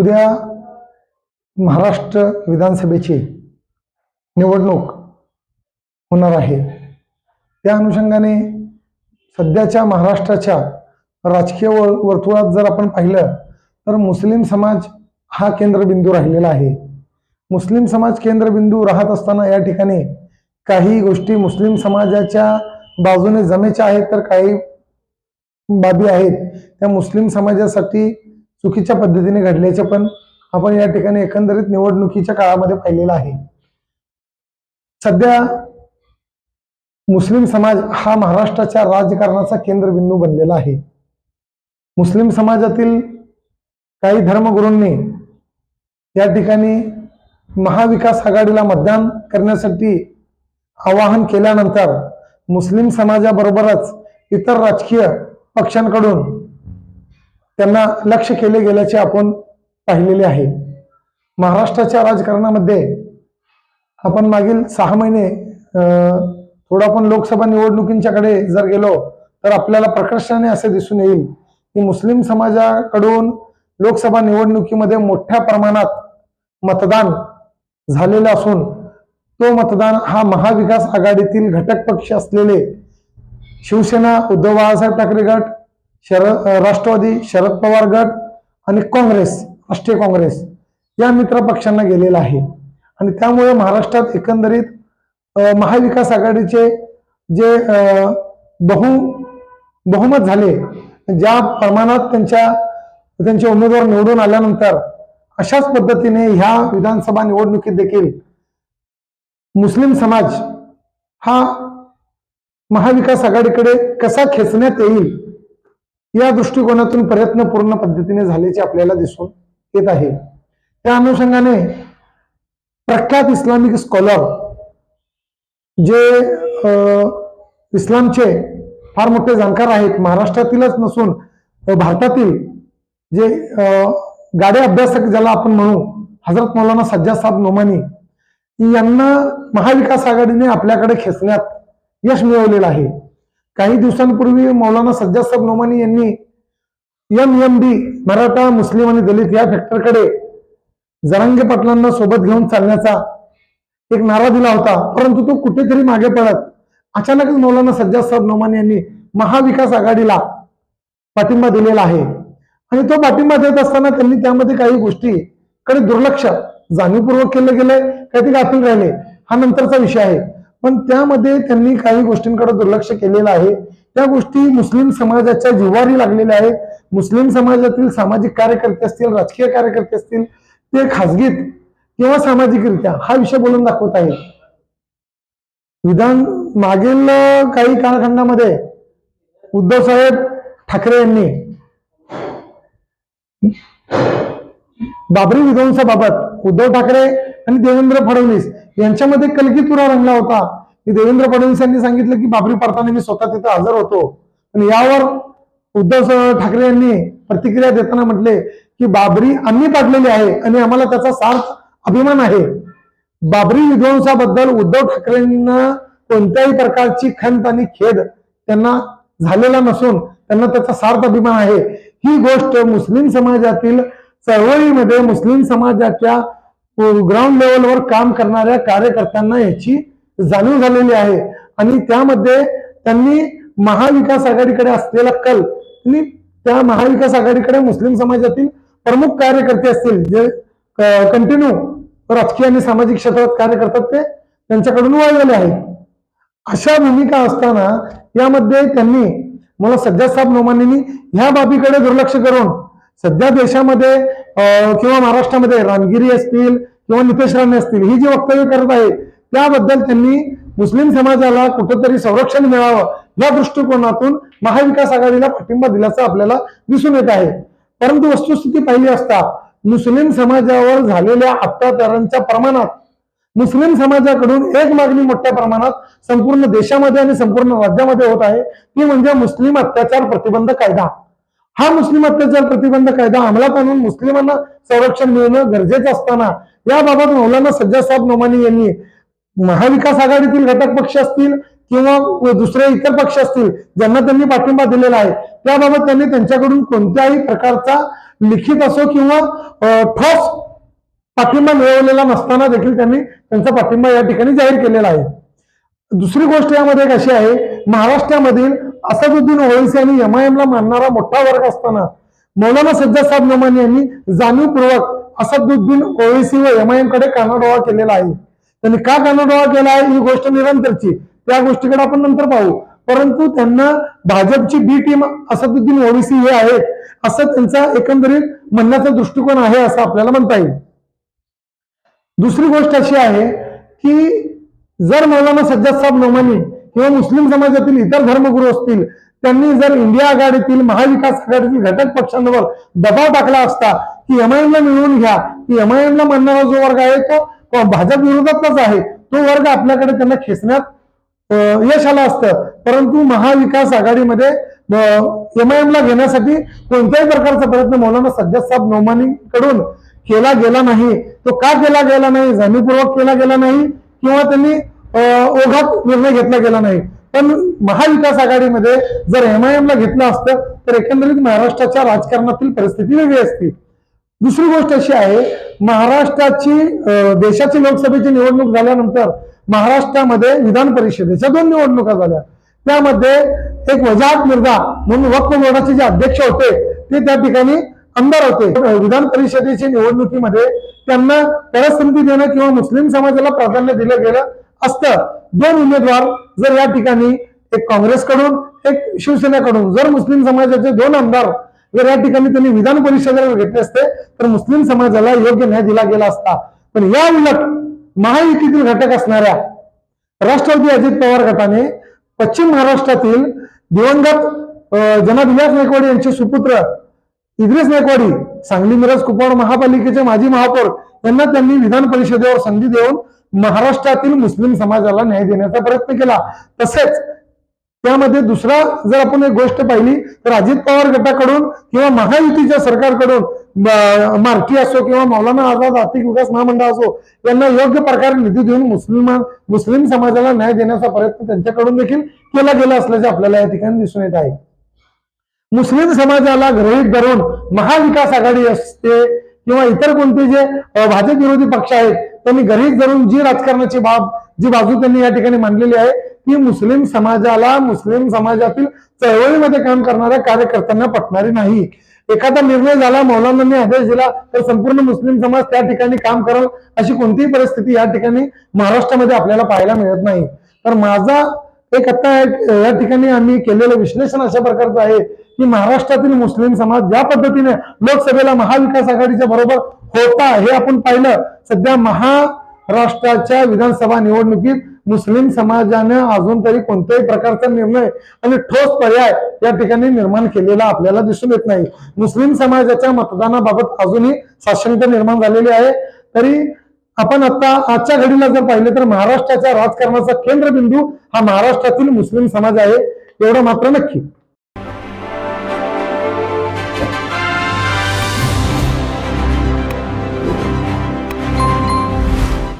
उद्या महाराष्ट्र विधानसभेची निवडणूक होणार आहे. त्या अनुषंगाने सध्याच्या महाराष्ट्राच्या राजकीय वर्तुळात जर आपण पाहिलं तर मुस्लिम समाज हा केंद्रबिंदू राहिलेला आहे. मुस्लिम समाज केंद्रबिंदू राहत असताना या ठिकाणी काही गोष्टी मुस्लिम समाजाच्या बाजूने जमेच्या आहेत तर काही बाबी आहेत. त्या मुस्लिम समाजासाठी चुकीच्या पद्धतीने घडल्याचे पण आपण या ठिकाणी एकंदरीत निवडणुकीच्या काळामध्ये पाहिलेलं आहे. सध्या मुस्लिम समाज हा महाराष्ट्राच्या राजकारणाचा केंद्रबिंदू बनलेला आहे. मुस्लिम समाजातील काही धर्मगुरूंनी या ठिकाणी महाविकास आघाडीला मतदान करण्यासाठी आवाहन केल्यानंतर मुस्लिम समाजाबरोबरच इतर राजकीय पक्षांकडून त्यांना लक्ष केले गेल्याचे आपण पाहिलेले आहे. महाराष्ट्राच्या राजकारणामध्ये आपण मागील सहा महिने थोडं आपण लोकसभा निवडणुकींच्याकडे जर गेलो तर आपल्याला प्रकर्षाने असे दिसून येईल की मुस्लिम समाजाकडून लोकसभा निवडणुकीमध्ये मोठ्या प्रमाणात मतदान झालेलं असून तो मतदान हा महाविकास आघाडीतील घटक पक्ष असलेले शिवसेना उद्धव बाळासाहेब ठाकरे गट शरद राष्ट्रवादी शरद पवार गट आणि काँग्रेस राष्ट्रीय काँग्रेस या मित्र पक्षांना गेलेला आहे. आणि त्यामुळे महाराष्ट्रात एकंदरीत महाविकास आघाडीचे जे बहु बहुमत झाले ज्या प्रमाणात त्यांच्या त्यांचे उमेदवार निवडून आल्यानंतर अशाच पद्धतीने ह्या विधानसभा निवडणुकीत देखील मुस्लिम समाज हा महाविकास आघाडीकडे कसा खेचण्यात येईल या दृष्टिकोनातून प्रयत्न पूर्ण पद्धतीने झाल्याचे आपल्याला दिसून येत आहे. त्या अनुषंगाने प्रख्यात इस्लामिक स्कॉलर जे इस्लामचे फार मोठे जाणकार आहेत महाराष्ट्रातीलच नसून भारतातील जे गाडे अभ्यासक ज्याला आपण म्हणू हजरत मौलाना सज्जा साहेब नोमानी यांना महाविकास आघाडीने आपल्याकडे खेचण्यात यश मिळवलेलं आहे. काही दिवसांपूर्वी मौलाना सज्जाद साहेब नोमानी यांनी M M D Maratha Muslim आणि दलित या फॅक्टरकडे जरांगे पाटलांना सोबत घेऊन चालण्याचा एक नारा दिला होता. परंतु तो कुठेतरी मागे पडत. अचानकच मौलाना सज्जाद साहेब नोमानी यांनी महाविकास आघाडीला पाठिंबा दिलेला आहे. आणि तो पाठिंबा देत असताना त्यांनी त्यामध्ये काही गोष्टी कडे दुर्लक्ष जाणीवपूर्वक केलं गेलंय काही ते गाफील राहिले. हा नंतरचा विषय आहे. पण त्यामध्ये त्यांनी काही गोष्टींकडे दुर्लक्ष केलेलं आहे. त्या गोष्टी मुस्लिम समाजाच्या जिव्हारी लागलेल्या आहेत. मुस्लिम समाजातील सामाजिक कार्यकर्ते असतील राजकीय कार्यकर्ते असतील ते खाजगीत किंवा सामाजिकरित्या हा विषय बोलून दाखवत आहे विधान मागील काही कालखंडामध्ये उद्धव साहेब ठाकरे यांनी बाबरी विध्वंसाबाबत उद्धव ठाकरे आणि देवेंद्र फडणवीस यांच्यामध्ये कलगीतुरा रंगला होता. की देवेंद्र फडणवीस यांनी सांगितलं की बाबरी पडताना मी स्वतः तिथे हजर होतो. आणि यावर उद्धव ठाकरे यांनी प्रतिक्रिया देताना म्हटले की बाबरी आम्ही पाडलेली आहे आणि आम्हाला त्याचा सार्थ अभिमान आहे. बाबरी विध्वंसाबद्दल उद्धव ठाकरेंना कोणत्याही प्रकारची खंत आणि खेद त्यांना झालेला नसून त्यांना त्याचा सार्थ अभिमान आहे. ही गोष्ट मुस्लिम समाजातील चळवळीमध्ये मुस्लिम समाजाच्या ग्राउंड लेवलवर काम करणाऱ्या कार्यकर्त्यांना याची जाणीव झालेली आहे. आणि त्यामध्ये त्यांनी महाविकास आघाडीकडे असलेला कल आणि त्या महाविकास आघाडीकडे मुस्लिम समाजातील प्रमुख कार्यकर्ते असतील जे कंटिन्यू राजकीय आणि सामाजिक क्षेत्रात कार्य करतात ते त्यांच्याकडून वळलेले आहेत. अशा भूमिका असताना यामध्ये त्यांनी मला सध्या साहेब नोमानींनी ह्या बाबीकडे दुर्लक्ष करून सध्या देशामध्ये किंवा महाराष्ट्रामध्ये रामगिरी असतील किंवा नितेश राणे असतील ही जी वक्तव्य करत आहे त्याबद्दल त्यांनी मुस्लिम समाजाला कुठंतरी संरक्षण मिळावं या दृष्टिकोनातून महाविकास आघाडीला पाठिंबा दिल्याचं आपल्याला दिसून येत आहे. परंतु वस्तुस्थिती पाहिली असता मुस्लिम समाजावर झालेल्या अत्याचारांच्या प्रमाणात मुस्लिम समाजाकडून एक मागणी मोठ्या प्रमाणात संपूर्ण देशामध्ये आणि संपूर्ण राज्यामध्ये होत आहे ती म्हणजे मुस्लिम अत्याचार प्रतिबंध कायदा. हा मुस्लिम अत्याचार प्रतिबंध कायदा अंमलात आणून मुस्लिमांना संरक्षण मिळणं गरजेचं असताना याबाबत मौलाना सज्जा साहेब नोमानी यांनी महाविकास आघाडीतील घटक पक्ष असतील किंवा दुसरे इतर पक्ष असतील ज्यांना त्यांनी पाठिंबा दिलेला आहे त्याबाबत त्यांनी त्यांच्याकडून कोणत्याही प्रकारचा लिखित असो किंवा ठोस पाठिंबा मिळवलेला नसताना देखील त्यांनी त्यांचा पाठिंबा या ठिकाणी जाहीर केलेला आहे. दुसरी गोष्ट यामध्ये एक अशी आहे महाराष्ट्रामधील असदुद्दीन ओवैसी आणि एमआयएमला मानणारा मोठा वर्ग असताना मौलाना सज्जाद साहेब नमान यांनी जाणीवपूर्वक असदुद्दीन ओवैसी व एमआयएमकडे कानाडोळा केलेला आहे. त्यांनी का कानाडोळा केला आहे? ही गोष्ट निरंतरची. त्या गोष्टीकडे आपण नंतर पाहू. परंतु त्यांना भाजपची बी टीम असदुद्दीन ओवैसी हे आहेत असं त्यांचा एकंदरीत म्हणण्याचा दृष्टिकोन आहे असं आपल्याला म्हणता येईल. दुसरी गोष्ट अशी आहे की जर मौलाना सज्जाद साहेब नोमानी किंवा मुस्लिम समाजातील इतर धर्मगुरू असतील त्यांनी जर इंडिया आघाडीतील महाविकास आघाडीतील घटक पक्षांवर दबाव टाकला असता की एमआयएमला मिळवून घ्या की एमआयएमला म्हणणारा जो वर्ग आहे तो भाजप विरोधातलाच आहे तो वर्ग आपल्याकडे त्यांना खेचण्यात यश आलं असतं. परंतु महाविकास आघाडीमध्ये एमआयएमला घेण्यासाठी कोणत्याही प्रकारचा प्रयत्न मौलाना सज्जाद साहेब नोमानी कडून केला गेला नाही. तो का केला गेला नाही? जाणीवपूर्वक केला गेला नाही? किंवा त्यांनी ओघात निर्णय घेतला गेला नाही. पण महाविकास आघाडीमध्ये जर एमआयएमला घेतलं असतं तर एकंदरीत महाराष्ट्राच्या राजकारणातील परिस्थिती वेगळी असती. दुसरी गोष्ट अशी आहे महाराष्ट्राची देशाची लोकसभेची निवडणूक झाल्यानंतर महाराष्ट्रामध्ये विधान परिषदेच्या दोन निवडणुका झाल्या. त्यामध्ये एक वजाहत मिर्झा म्हणून वक्फ बोर्डाचे जे अध्यक्ष होते ते त्या ठिकाणी आमदार होते. विधान परिषदेच्या निवडणुकीमध्ये त्यांना परसंधी देणं किंवा मुस्लिम समाजाला प्राधान्य दिलं गेलं असतं. दोन उमेदवार जर या ठिकाणी एक काँग्रेसकडून एक शिवसेनेकडून जर मुस्लिम समाजाचे दोन आमदार जर या ठिकाणी त्यांनी विधान परिषदेवर घेतले असते तर मुस्लिम समाजाला योग्य न्याय दिला गेला असता. पण या उलट महायुतीतील घटक असणाऱ्या राष्ट्रवादी अजित पवार गटाने पश्चिम महाराष्ट्रातील दिवंगत अं, जनाब नायकवाडी यांचे सुपुत्र इद्रिस नायकवाडी सांगली मिरज कुपवाड महापालिकेचे माजी महापौर यांना त्यांनी विधान परिषदेवर संधी देऊन महाराष्ट्रातील मुस्लिम समाजाला न्याय देण्याचा प्रयत्न केला. तसेच त्यामध्ये दुसरा जर आपण एक गोष्ट पाहिली तर अजित पवार गटाकडून किंवा महायुतीच्या सरकारकडून मार्टी मार्की असो किंवा मौलाना आझाद आर्थिक विकास महामंडळ असो यांना योग्य प्रकारे निधी देऊन मुस्लिम मुस्लिम समाजाला न्याय देण्याचा प्रयत्न त्यांच्याकडून देखील केला गेला असल्याचे आपल्याला या ठिकाणी दिसून येत आहे. मुस्लिम समाजाला गृहित धरून महाविकास आघाडी असते किंवा इतर कोणते जे भाजप विरोधी पक्ष आहेत त्यांनी गरीब धरून जी राजकारणाची बाब जी बाजू त्यांनी या ठिकाणी मांडलेली आहे ती मुस्लिम समाजाला मुस्लिम समाजातील चळवळीमध्ये काम करणाऱ्या कार्यकर्त्यांना पटणारी नाही. एखादा निर्णय झाला मौलानांनी आदेश दिला तर संपूर्ण मुस्लिम समाज त्या ठिकाणी काम करेल अशी कोणतीही परिस्थिती या ठिकाणी महाराष्ट्रामध्ये आपल्याला पाहायला मिळत नाही. तर माझा एक आता या ठिकाणी आम्ही केलेलं विश्लेषण अशा प्रकारचं आहे की महाराष्ट्रातील मुस्लिम समाज ज्या पद्धतीने लोकसभेला महाविकास आघाडीच्या बरोबर होता हे आपण पाहिलं. सध्या महाराष्ट्राच्या विधानसभा निवडणुकीत मुस्लिम समाजाने अजून तरी कोणत्याही प्रकारचा निर्णय आणि ठोस पर्याय या ठिकाणी निर्माण केलेला आपल्याला दिसून येत नाही. मुस्लिम समाजाच्या मतदानाबाबत अजूनही साशंक निर्माण झालेली आहे. तरी आपण आता आजच्या घडीला जर पाहिलं तर महाराष्ट्राच्या राजकारणाचा केंद्रबिंदू हा महाराष्ट्रातील मुस्लिम समाज आहे. एवढं मात्र नक्की.